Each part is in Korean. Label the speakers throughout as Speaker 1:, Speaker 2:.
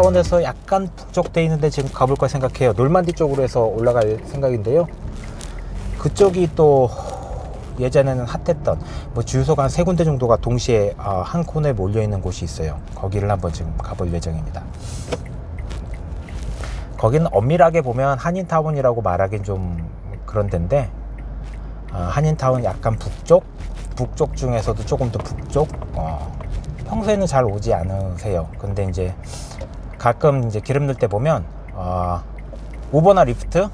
Speaker 1: 한인타운에서 약간 북쪽돼 있는데 지금 가볼까 생각해요. 놀만디 쪽으로 해서 올라갈 생각인데요. 그쪽이 또 예전에는 핫했던 뭐 주유소가 한 세 군데 정도가 동시에 어, 한 코너에 몰려 있는 곳이 있어요. 거기를 한번 지금 가볼 예정입니다. 거기는 엄밀하게 보면 한인타운이라고 말하긴 좀 그런 데인데 어, 한인타운 약간 북쪽 북쪽 중에서도 조금 더 북쪽 어, 평소에는 잘 오지 않으세요 근데 이제 가끔 이제 기름 넣을 때 보면 어, 우버나 리프트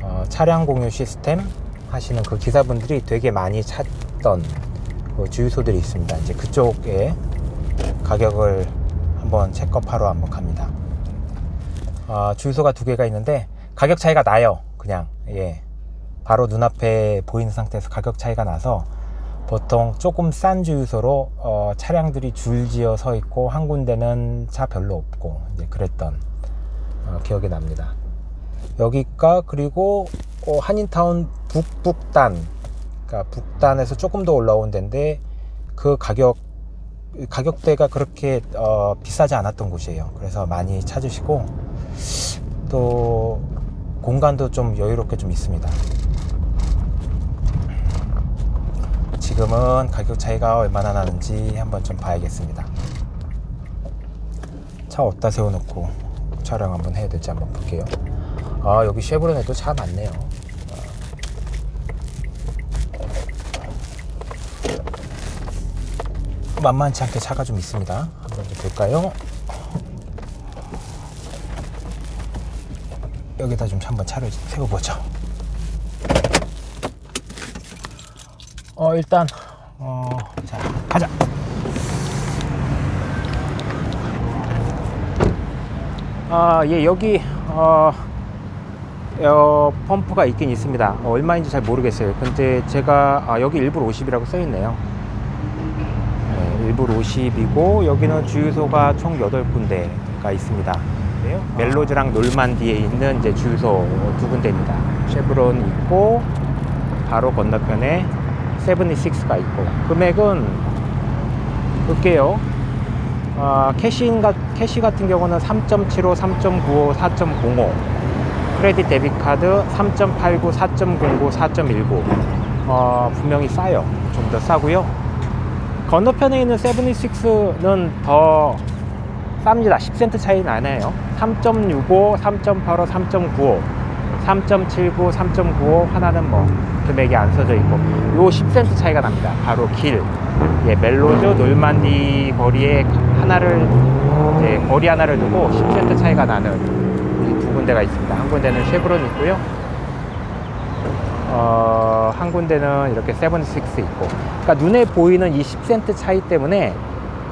Speaker 1: 어, 차량 공유 시스템 하시는 그 기사분들이 되게 많이 찾던 그 주유소들이 있습니다. 이제 그쪽에 가격을 한번 체크업하러 한번 갑니다. 어, 주유소가 두 개가 있는데 가격 차이가 나요. 그냥. 예. 바로 눈앞에 보이는 상태에서 가격 차이가 나서 보통 조금 싼 주유소로 어, 차량들이 줄지어 서 있고 한 군데는 차 별로 없고 이제 그랬던 어, 기억이 납니다. 여기가 그리고 어, 한인타운 북북단 그러니까 북단에서 조금 더 올라온 데인데 그 가격 가격대가 그렇게 어, 비싸지 않았던 곳이에요. 그래서 많이 찾으시고 또 공간도 좀 여유롭게 좀 있습니다. 지금은 가격 차이가 얼마나 나는지 한번 좀 봐야겠습니다. 차 어디다 세워놓고 촬영 한번 해야 될지 한번 볼게요. 아 여기 쉐보레네도 차 많네요. 만만치 않게 차가 좀 있습니다. 한번 좀 볼까요? 여기다 좀 한번 차를 세워보죠. 어 일단 어자 가자. 아예 여기 어, 어 펌프가 있긴 있습니다. 어, 얼마인지 잘 모르겠어요. 근데 제가 아, 여기 일부러 50이라고 써 있네요. 네, 일부러 50이고 여기는 주유소가 총 8군데가 있습니다. 멜로즈랑 놀만디에 있는 이제 주유소 두 군데입니다. 쉐브론 있고 바로 건너편에 세븐이식스가 있고 금액은 볼게요. 아, 캐시, 캐시 같은 경우는 3.75, 3.95, 4.05 크레딧 데비트 카드 3.89, 4.09, 4.19 어, 분명히 싸요. 좀 더 싸고요. 건너편에 있는 세븐이식스는 더 쌉니다. 10센트 차이 나네요. 3.65, 3.85, 3.95, 3.79, 3.95 하나는 뭐 금액이 안 써져 있고 요 10센트 차이가 납니다. 바로 길. 예, 멜로즈 놀만디 거리에 하나를 이제 거리 하나를 두고 10센트 차이가 나는 이두 군데가 있습니다. 한 군데는 쉐브론 있고요. 어, 한 군데는 이렇게 세븐식스 있고. 그러니까 눈에 보이는 이 10센트 차이 때문에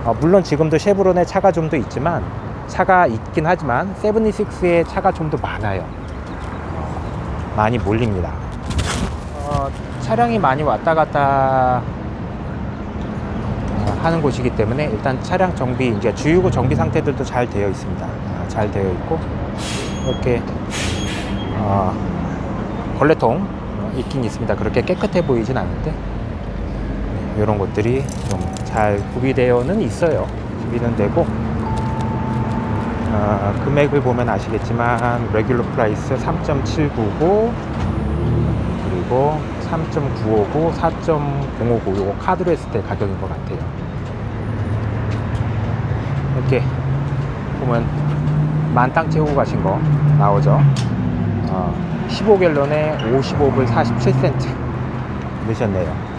Speaker 1: 어, 물론 지금도 쉐브론에 차가 좀 더 있지만 차가 있긴 하지만 세븐이식스에 차가 좀 더 많아요. 어, 많이 몰립니다. 어, 차량이 많이 왔다 갔다 어, 하는 곳이기 때문에 일단 차량 정비 이제 주유구 정비 상태들도 잘 되어 있습니다. 아, 잘 되어 있고 이렇게 어, 걸레통 어, 있긴 있습니다. 그렇게 깨끗해 보이진 않는데 네, 이런 것들이 좀 잘 구비되어는 있어요. 구비는 되고 어, 금액을 보면 아시겠지만 레귤러 프라이스 3.799 그리고 3.959, 4.059 요거 카드로 했을 때 가격인 것 같아요. 이렇게 보면 만땅 채우고 가신 거 나오죠. 어, 15갤런에 55불 47센트 넣으셨네요.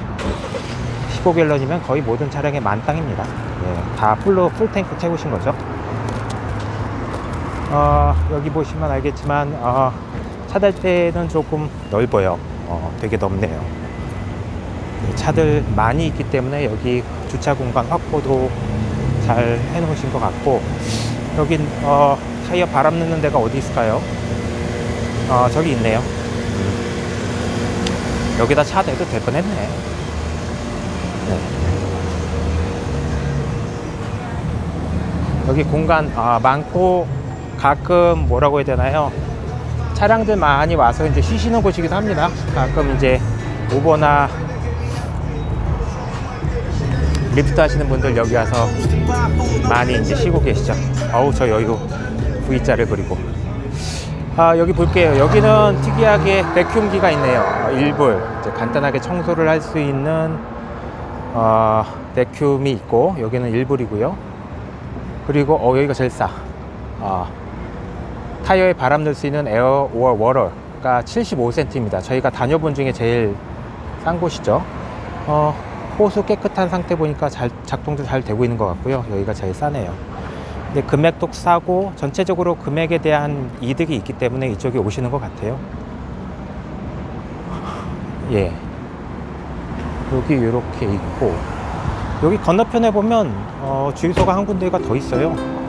Speaker 1: 15갤런이면 거의 모든 차량의 만땅입니다. 예, 다 풀로 풀탱크 채우신 거죠. 어, 여기 보시면 알겠지만 어, 차달 때는 조금 넓어요. 어, 되게 넓네요. 네, 차들 많이 있기 때문에 여기 주차 공간 확보도 잘 해놓으신 것 같고 여긴 어, 타이어 바람 넣는 데가 어디 있을까요? 어, 저기 있네요. 음. 여기다 차 대도 될 뻔했네. 네. 여기 공간 아, 많고 가끔 뭐라고 해야 되나요? 차량들 많이 와서 이제 쉬시는 곳이기도 합니다. 가끔 이제 우버나 리프트 하시는 분들 여기 와서 많이 이제 쉬고 계시죠. 어우 저 여유 V자를 그리고 아 여기 볼게요 여기는 특이하게 백큐음기가 있네요 어, 일불 이제 간단하게 청소를 할 수 있는 어, 백큐음이 있고 여기는 일불이고요 그리고 어 여기가 제일 싸 아, 타이어에 바람 넣을 수 있는 에어 오어 워러가 75센트입니다 저희가 다녀본 중에 제일 싼 곳이죠 어, 호수 깨끗한 상태 보니까 잘 작동도 잘 되고 있는 것 같고요 여기가 제일 싸네요 근데 금액도 싸고 전체적으로 금액에 대한 이득이 있기 때문에 이쪽에 오시는 것 같아요. 예. 여기 이렇게 있고 여기 건너편에 보면 어, 주유소가 한 군데가 더 있어요.